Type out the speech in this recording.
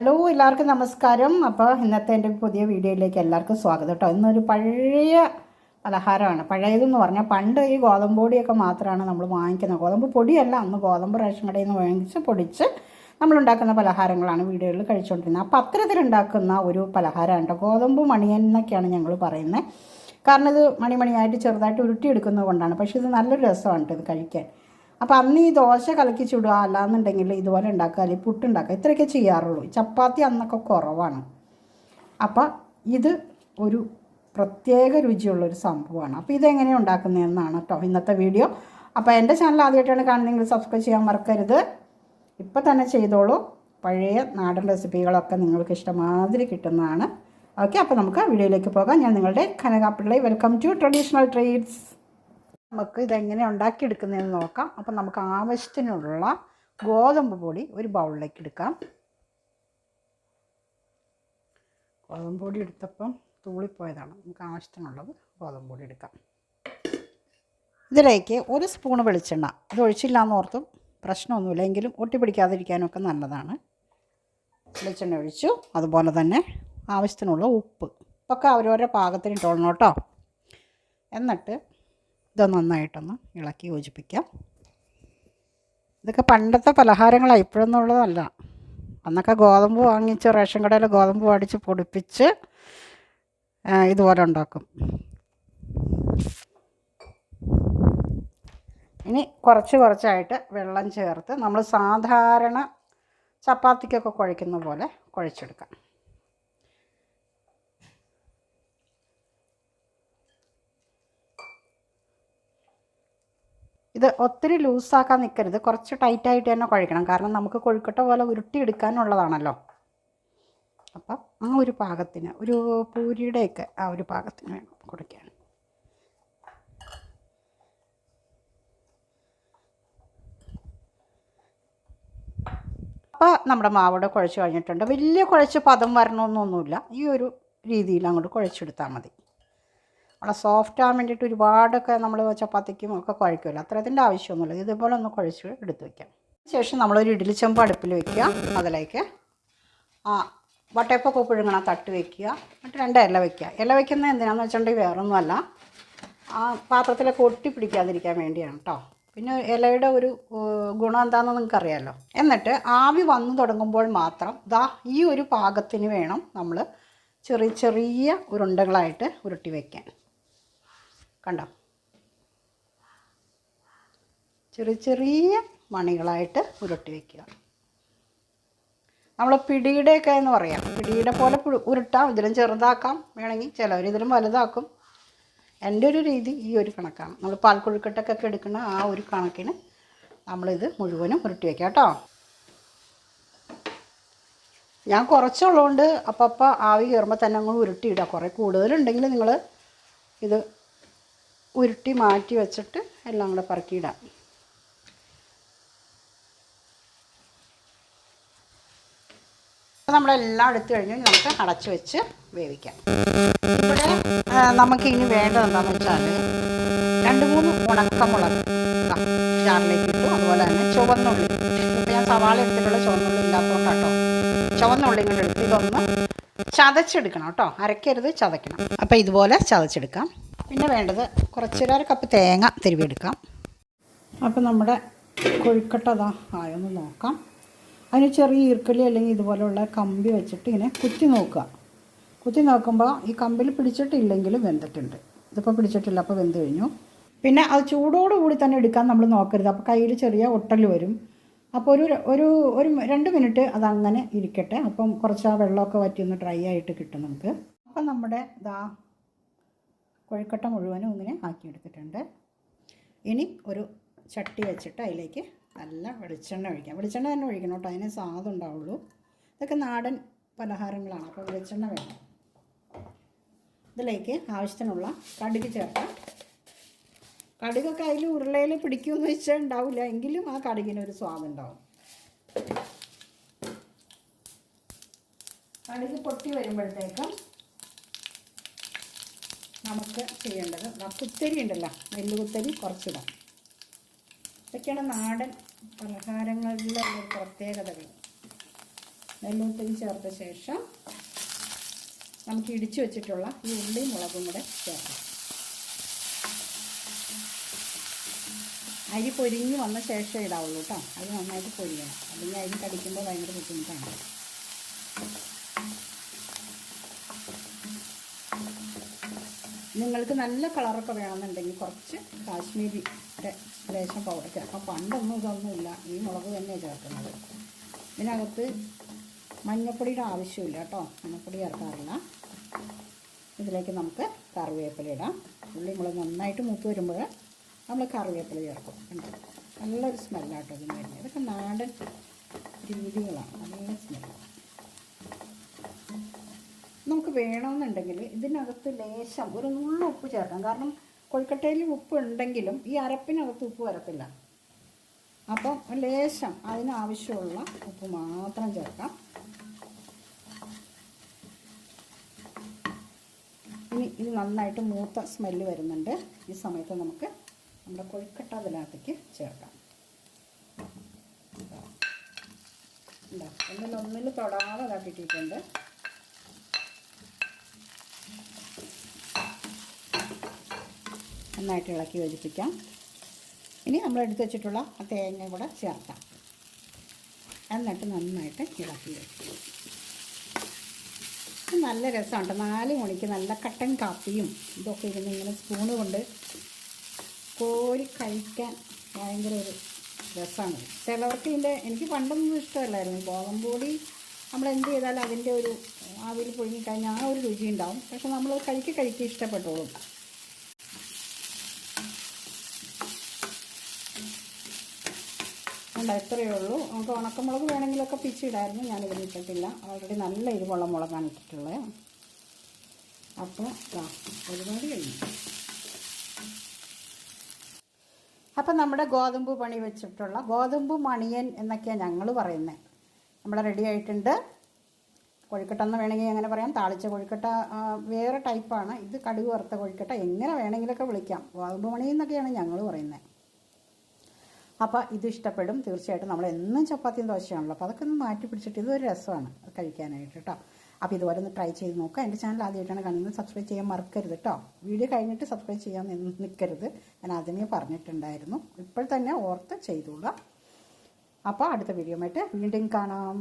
Hello എല്ലാവർക്കും നമസ്കാരം. അപ്പോൾ ഇന്നത്തെ എന്റെ പുതിയ വീഡിയോയിലേക്ക് എല്ലാവർക്കും സ്വാഗതം കേട്ടോ. ഇന്നൊരു പഴയ പലഹാരമാണ്. പഴയതെന്ന് പറഞ്ഞാൽ പണ്ട് ഈ ഗോതമ്പ് പൊടിയൊക്കെ മാത്രമാണ് നമ്മൾ വാങ്ങിക്കുന്നത്. ഗോതമ്പ് പൊടിയല്ല അന്ന് ഗോതമ്പ് റേഷൻ കടയിൽ നിന്ന് വാങ്ങിച്ച് പൊടിച്ച് നമ്മളുണ്ടാക്കുന്ന പലഹാരങ്ങളാണ് വീടുകളിൽ കഴിച്ചുകൊണ്ടിരുന്നത്. അപ്പോൾ അത്തരത്തിലുണ്ടാക്കുന്ന ഒരു പലഹാരമാണ് കേട്ടോ. ഗോതമ്പ് മണിയൻ എന്നൊക്കെയാണ് ഞങ്ങൾ പറയുന്നത്. കാരണം ഇത് മണിമണിയായിട്ട് ചെറുതായിട്ട് ഉരുട്ടിയെടുക്കുന്നത് കൊണ്ടാണ്. പക്ഷേ ഇത് നല്ലൊരു രസമാണ് ഇത് കഴിക്കാൻ. അപ്പോൾ അന്ന് ഈ ദോശ കലക്കി ചുടുക അല്ലാന്നുണ്ടെങ്കിൽ ഇതുപോലെ ഉണ്ടാക്കുക അല്ലെങ്കിൽ പുട്ടുണ്ടാക്കുക ഇത്രയൊക്കെ ചെയ്യാറുള്ളൂ. ചപ്പാത്തി അന്നൊക്കെ കുറവാണ്. അപ്പോൾ ഇത് ഒരു പ്രത്യേക രുചിയുള്ളൊരു സംഭവമാണ്. അപ്പോൾ ഇതെങ്ങനെയാണ് ഉണ്ടാക്കുന്നതെന്നാണ് കേട്ടോ ഇന്നത്തെ വീഡിയോ. അപ്പോൾ എന്റെ ചാനൽ ആദ്യമായിട്ടാണ് കാണുന്നതെങ്കിൽ സബ്സ്ക്രൈബ് ചെയ്യാൻ മറക്കരുത്. ഇപ്പോൾ തന്നെ ചെയ്തോളൂ. പഴയ നാടൻ റെസിപ്പികളൊക്കെ നിങ്ങൾക്ക് ഇഷ്ടമാതിരി കിട്ടുന്നതാണ്. ഓക്കെ അപ്പോൾ നമുക്ക് വീഡിയോയിലേക്ക് പോകാം. ഞാൻ നിങ്ങളുടെ Kanakapilly welcome to traditional treats നമുക്ക് ഇതെങ്ങനെ ഉണ്ടാക്കിയെടുക്കുന്നതെന്ന് നോക്കാം. അപ്പം നമുക്ക് ആവശ്യത്തിനുള്ള ഗോതമ്പ് പൊടി ഒരു ബൗളിലേക്ക് എടുക്കാം. ഗോതമ്പ് പൊടി എടുത്തപ്പം തൂളിപ്പോയതാണ്. നമുക്ക് ആവശ്യത്തിനുള്ളത് ഗോതമ്പ് പൊടി എടുക്കാം. ഇതിലേക്ക് ഒരു സ്പൂൺ വെളിച്ചെണ്ണ. ഇത് ഒഴിച്ചില്ല എന്ന് ഓർത്തും പ്രശ്നമൊന്നുമില്ല. എങ്കിലും ഒട്ടിപ്പിടിക്കാതിരിക്കാനൊക്കെ നല്ലതാണ്. വെളിച്ചെണ്ണ ഒഴിച്ചു. അതുപോലെ തന്നെ ആവശ്യത്തിനുള്ള ഉപ്പ്. ഇതൊക്കെ അവരവരുടെ പാകത്തിന് ഇട്ടോളണം കേട്ടോ. എന്നിട്ട് ഇത് നന്നായിട്ടൊന്ന് ഇളക്കി യോജിപ്പിക്കാം. ഇതൊക്കെ പണ്ടത്തെ പലഹാരങ്ങളാണ് ഇപ്പോഴൊന്നുള്ളതല്ല. അന്നൊക്കെ ഗോതമ്പ് വാങ്ങിച്ച് റേഷൻ കടയിൽ ഗോതമ്പ് അടിച്ച് പൊടിപ്പിച്ച് ഇതുപോലെ ഉണ്ടാക്കും. ഇനി കുറച്ച് കുറച്ചായിട്ട് വെള്ളം ചേർത്ത് നമ്മൾ സാധാരണ ചപ്പാത്തിക്കൊക്കെ കുഴയ്ക്കുന്ന പോലെ കുഴച്ചെടുക്കാം. ഇത് ഒത്തിരി ലൂസാക്കാൻ നിൽക്കരുത് കുറച്ച് ടൈറ്റായിട്ട് തന്നെ കുഴക്കണം കാരണം നമുക്ക് കൊഴുക്കട്ട പോലെ ഉരുട്ടിയെടുക്കാനുള്ളതാണല്ലോ. അപ്പം ആ ഒരു പാകത്തിന് ഒരു പൂരിയുടെയൊക്കെ ആ ഒരു പാകത്തിന് വേണം കുടിക്കാൻ. അപ്പോൾ നമ്മുടെ മാവിടെ കുഴച്ച് കഴിഞ്ഞിട്ടുണ്ട്. വലിയ കുഴച്ച് പദം വരണമെന്നൊന്നുമില്ല. ഈ ഒരു രീതിയിൽ അങ്ങോട്ട് കുഴച്ചെടുത്താൽ മതി. നമ്മളെ സോഫ്റ്റ് ആകാൻ വേണ്ടിയിട്ട് ഒരുപാടൊക്കെ നമ്മൾ ചപ്പാത്തിക്കും ഒക്കെ കുഴക്കുമല്ലോ അത്ര അതിന്റെ ആവശ്യമൊന്നുമില്ല. ഇതുപോലെ ഒന്ന് കുഴച്ച് എടുത്ത് വയ്ക്കാം ശേഷം നമ്മളൊരു ഇഡ്ഡലി ചെമ്പ് അടുപ്പിൽ വയ്ക്കുക അതിലേക്ക് ആ വട്ടയപ്പൊക്കെ പുഴുങ്ങണ തട്ട് വയ്ക്കുക എന്നിട്ട് രണ്ട് ഇല വയ്ക്കുക ഇല വയ്ക്കുന്നത് എന്തിനാണെന്ന് വെച്ചിട്ടുണ്ടെങ്കിൽ വേറൊന്നുമല്ല. ആ പാത്രത്തിലൊക്കെ ഒട്ടി പിടിക്കാതിരിക്കാൻ വേണ്ടിയാണ് കേട്ടോ പിന്നെ ഇലയുടെ ഒരു ഗുണം എന്താണെന്ന് നിങ്ങൾക്കറിയാമല്ലോ എന്നിട്ട് ആവി വന്നു തുടങ്ങുമ്പോൾ മാത്രം ദാ ഈ ഒരു പാകത്തിന് വേണം നമ്മൾ ചെറിയ ചെറിയ ഉരുണ്ടകളായിട്ട് ഉരുട്ടി വയ്ക്കാൻ കണ്ടോ? ചെറിയ ചെറിയ മണികളായിട്ട് ഉരുട്ടി വയ്ക്കുക നമ്മൾ പിടിയുടെയൊക്കെ എന്ന് പറയാം. പിടിയുടെ പോലെ ഉരുട്ടാം. ഇതിലും ചെറുതാക്കാം. വേണമെങ്കിൽ ചിലവർ ഇതിലും വലുതാക്കും. എന്റെ ഒരു രീതി ഈ ഒരു കണക്കാണ്. നമ്മൾ പാൽക്കൊഴുക്കട്ടൊക്കെ എടുക്കുന്ന ആ ഒരു കണക്കിന് നമ്മളിത് മുഴുവനും ഉരുട്ടി വയ്ക്കാം കേട്ടോ. ഞാൻ കുറച്ചുള്ളതുകൊണ്ട് അപ്പം ആവി കയറുമ്പോൾ തന്നെ അങ്ങ് ഉരുട്ടിയിടുക കുറേ കൂടുതലുണ്ടെങ്കിൽ നിങ്ങൾ ഇത് ഉരുട്ടി മാറ്റി വെച്ചിട്ട് എല്ലാം കൂടെ പറക്കിയിടാം. അപ്പോൾ നമ്മളെല്ലാം എടുത്തു കഴിഞ്ഞ് നമുക്ക് അടച്ചു വെച്ച് വേവിക്കാം. ഇവിടെ നമുക്ക് ഇനി വേണ്ടത് എന്താണെന്ന് വെച്ചാൽ രണ്ട് മൂന്ന് ഉണക്കമുളക് ജാറിലേക്ക് ഇട്ടു. അതുപോലെ തന്നെ ചുവന്നുള്ളി. ഇപ്പോൾ ഞാൻ സവാള എടുത്തിട്ടുള്ള ചുവന്നുള്ളി ഇല്ലാത്തതുകൊണ്ടാട്ടോ ചുവന്നുള്ളി ഇങ്ങോട്ട് എടുത്ത് ഇതൊന്ന് ചതച്ചെടുക്കണം കേട്ടോ അരക്കരുത് ചതയ്ക്കണം. അപ്പോൾ ഇതുപോലെ ചതച്ചെടുക്കാം. പിന്നെ വേണ്ടത് കുറച്ചൊരു കപ്പ് തേങ്ങ തിരുവിയെടുക്കാം. അപ്പോൾ നമ്മുടെ കൊഴുക്കട്ട അതാ ആയൊന്ന് നോക്കാം. അതിന് ചെറിയ ഈർക്കലി അല്ലെങ്കിൽ ഇതുപോലെയുള്ള കമ്പി വെച്ചിട്ട് ഇങ്ങനെ കുത്തി നോക്കുക. കുത്തി നോക്കുമ്പോൾ ഈ കമ്പിൽ പിടിച്ചിട്ടില്ലെങ്കിലും വെന്തിട്ടുണ്ട്. ഇതിപ്പോൾ പിടിച്ചിട്ടില്ല അപ്പോൾ വെന്ത് കഴിഞ്ഞു. പിന്നെ അത് ചൂടോടുകൂടി തന്നെ എടുക്കാൻ നമ്മൾ നോക്കരുത്. അപ്പോൾ കയ്യിൽ ചെറിയ ഒട്ടൽ വരും. അപ്പോൾ ഒരു ഒരു ഒരു രണ്ട് മിനിറ്റ് അതങ്ങനെ ഇരിക്കട്ടെ. അപ്പം കുറച്ച് ആ വെള്ളമൊക്കെ വറ്റി ഒന്ന് ഡ്രൈ ആയിട്ട് കിട്ടും നമുക്ക്. അപ്പം നമ്മുടെ ദാ കൊഴുക്കട്ട മുഴുവനും ഇങ്ങനെ ആക്കിയെടുത്തിട്ടുണ്ട്. ഇനി ഒരു ചട്ടി വെച്ചിട്ട് അതിലേക്ക് നല്ല വെളിച്ചെണ്ണ ഒഴിക്കാം. വെളിച്ചെണ്ണ തന്നെ ഒഴിക്കണം കേട്ടോ അതിന് സ്വാദം ഉണ്ടാവുള്ളൂ. ഇതൊക്കെ നാടൻ പലഹാരങ്ങളാണ് അപ്പോൾ വെളിച്ചെണ്ണ വേണം. ഇതിലേക്ക് ആവശ്യത്തിനുള്ള കടുക് ചേർക്കാം. കടുകൊക്കെ അതിൽ ഉരുളയിൽ പിടിക്കുമെന്ന് വെച്ചാൽ ഉണ്ടാവില്ല എങ്കിലും ആ കടുകിനൊരു സ്വാദുണ്ടാവും കടുക് പൊട്ടി വരുമ്പോഴത്തേക്കും നമുക്ക് ചെയ്യേണ്ടത് കുത്തരി ഉണ്ടല്ലോ നെല്ല് കുത്തരി കുറച്ചിടാം. ഇതൊക്കെയാണ് നാടൻ പലഹാരങ്ങളിലെ ഒരു പ്രത്യേകതകൾ. നെല്ലുകുത്തരി ചേർത്ത ശേഷം നമുക്ക് ഇടിച്ചു വെച്ചിട്ടുള്ള ഈ ഉള്ളിയും മുളകും കൂടെ ചേർക്കാം. അരി പൊരിഞ്ഞ് വന്ന ശേഷം ഇടാവുള്ളൂ കേട്ടോ. അത് നന്നായിട്ട് പൊരിയണം. അല്ലെങ്കിൽ അരി കടിക്കുമ്പോൾ ഭയങ്കര ബുദ്ധിമുട്ടാണ്. നിങ്ങൾക്ക് നല്ല കളറൊക്കെ വേണമെന്നുണ്ടെങ്കിൽ കുറച്ച് കാശ്മീരിയുടെ ലേശം പൗഡർ ചേർക്കാം പണ്ടൊന്നും ഇതൊന്നുമില്ല. ഈ മുളക് തന്നെയാണ് ചേർക്കുന്നത്. ഇതിനകത്ത് മഞ്ഞപ്പൊടിയുടെ ആവശ്യമില്ല കേട്ടോ. മഞ്ഞപ്പൊടി ചേർക്കാറില്ല. ഇതിലേക്ക് നമുക്ക് കറിവേപ്പില ഇടാം. ഉള്ളി മുളക് നന്നായിട്ട് മൂത്ത് വരുമ്പോൾ നമ്മൾ കറിവേപ്പില ചേർക്കും. കണ്ടോ? നല്ലൊരു സ്മെല്ലാട്ടോ ഇതിന് വരുന്നത്. ഇതൊക്കെ നാടൻ രീതികളാണ് നല്ല സ്മെല്ലാണ് നമുക്ക് വേണമെന്നുണ്ടെങ്കിൽ ഇതിനകത്ത് ലേശം ഒരു നുള്ള ഉപ്പ് ചേർക്കാം കാരണം കൊഴുക്കട്ടയിൽ ഉപ്പ് ഉണ്ടെങ്കിലും ഈ അരപ്പിനകത്ത് ഉപ്പ് വരത്തില്ല. അപ്പം ലേശം അതിനാവശ്യമുള്ള ഉപ്പ് മാത്രം ചേർക്കാം. ഇനി ഇത് നന്നായിട്ട് മൂത്ത സ്മെല്ല് വരുന്നുണ്ട്. ഈ സമയത്ത് നമുക്ക് നമ്മുടെ കൊഴുക്കട്ട അതിനകത്തേക്ക് ചേർക്കാം. ഒന്നിൽ തൊടാതെ ഇതാക്കിയിട്ടുണ്ട് നന്നായിട്ട് ഇളക്കി യോജിപ്പിക്കാം. ഇനി നമ്മൾ എടുത്തു വെച്ചിട്ടുള്ള ആ തേങ്ങ കൂടെ ചേർക്കാം. എന്നിട്ട് നന്നായിട്ട് ഇളക്കി വെക്കും നല്ല രസമുണ്ട്. നാല് മണിക്ക് നല്ല കട്ടൻ കാപ്പിയും ഇതൊക്കെ ഇരുന്ന് ഇങ്ങനെ സ്പൂണ് കൊണ്ട് കോരി കഴിക്കാൻ ഭയങ്കര ഒരു രസമാണ്. ചിലവർക്ക് ഇതിന്റെ എനിക്ക് പണ്ടൊന്നും ഇഷ്ടമല്ലായിരുന്നു. ഗോതമ്പൊടി നമ്മൾ എന്ത് ചെയ്താലും അതിന്റെ ഒരു ആവിയിൽ പുഴുങ്ങിക്കഴിഞ്ഞാൽ ആ ഒരു രുചി ഉണ്ടാവും. പക്ഷെ നമ്മൾ കഴിക്ക് കഴിക്ക് ഇഷ്ടപ്പെട്ടോളും. ഉണ്ട് ഇത്രയേ ഉള്ളൂ. നമുക്ക് ഉണക്കമുളക് വേണമെങ്കിലൊക്കെ പിച്ചിടായിരുന്നു. ഞാനിതിന് ഇട്ടിട്ടില്ല. ഓൾറെഡി നല്ല എരിവുള്ള മുളകാണ് ഇട്ടിട്ടുള്ളത് അപ്പോൾ ഒരുപാട് കഴിഞ്ഞു. അപ്പം നമ്മുടെ ഗോതമ്പ് പണി വെച്ചിട്ടുള്ള ഗോതമ്പ് മണിയൻ എന്നൊക്കെയാണ് ഞങ്ങൾ പറയുന്നത് നമ്മൾ റെഡി ആയിട്ടുണ്ട്. കൊഴുക്കട്ട എന്ന് വേണമെങ്കിൽ എങ്ങനെ പറയാം. താളിച്ച കൊഴുക്കട്ട വേറെ ടൈപ്പാണ് ഇത് കടുക് വറുത്ത കൊഴുക്കട്ട. എങ്ങനെ വേണമെങ്കിലൊക്കെ വിളിക്കാം. ഗോതമ്പ് മണി എന്നൊക്കെയാണ് ഞങ്ങൾ പറയുന്നത് അപ്പോൾ ഇത് ഇഷ്ടപ്പെടും. തീർച്ചയായിട്ടും നമ്മൾ എന്നും ചപ്പാത്തിയും ദോശയാണല്ലോ. അപ്പോൾ അതൊക്കെ ഒന്ന് മാറ്റി പിടിച്ചിട്ട് ഇതൊരു രസമാണ് കഴിക്കാനായിട്ട് കേട്ടോ അപ്പോൾ ഇതുപോലെ ഒന്ന് ട്രൈ ചെയ്ത് നോക്കുക എന്റെ ചാനൽ ആദ്യമായിട്ടാണ് കാണുന്നത്. സബ്സ്ക്രൈബ് ചെയ്യാൻ മറക്കരുത് കേട്ടോ വീഡിയോ കഴിഞ്ഞിട്ട് സബ്സ്ക്രൈബ് ചെയ്യാൻ നിൽക്കരുത് ഞാൻ ആദ്യമേ പറഞ്ഞിട്ടുണ്ടായിരുന്നു. ഇപ്പോൾ തന്നെ ഓർത്ത് ചെയ്തോളാം അപ്പോൾ അടുത്ത വീഡിയോ ആയിട്ട് വീണ്ടും കാണാം.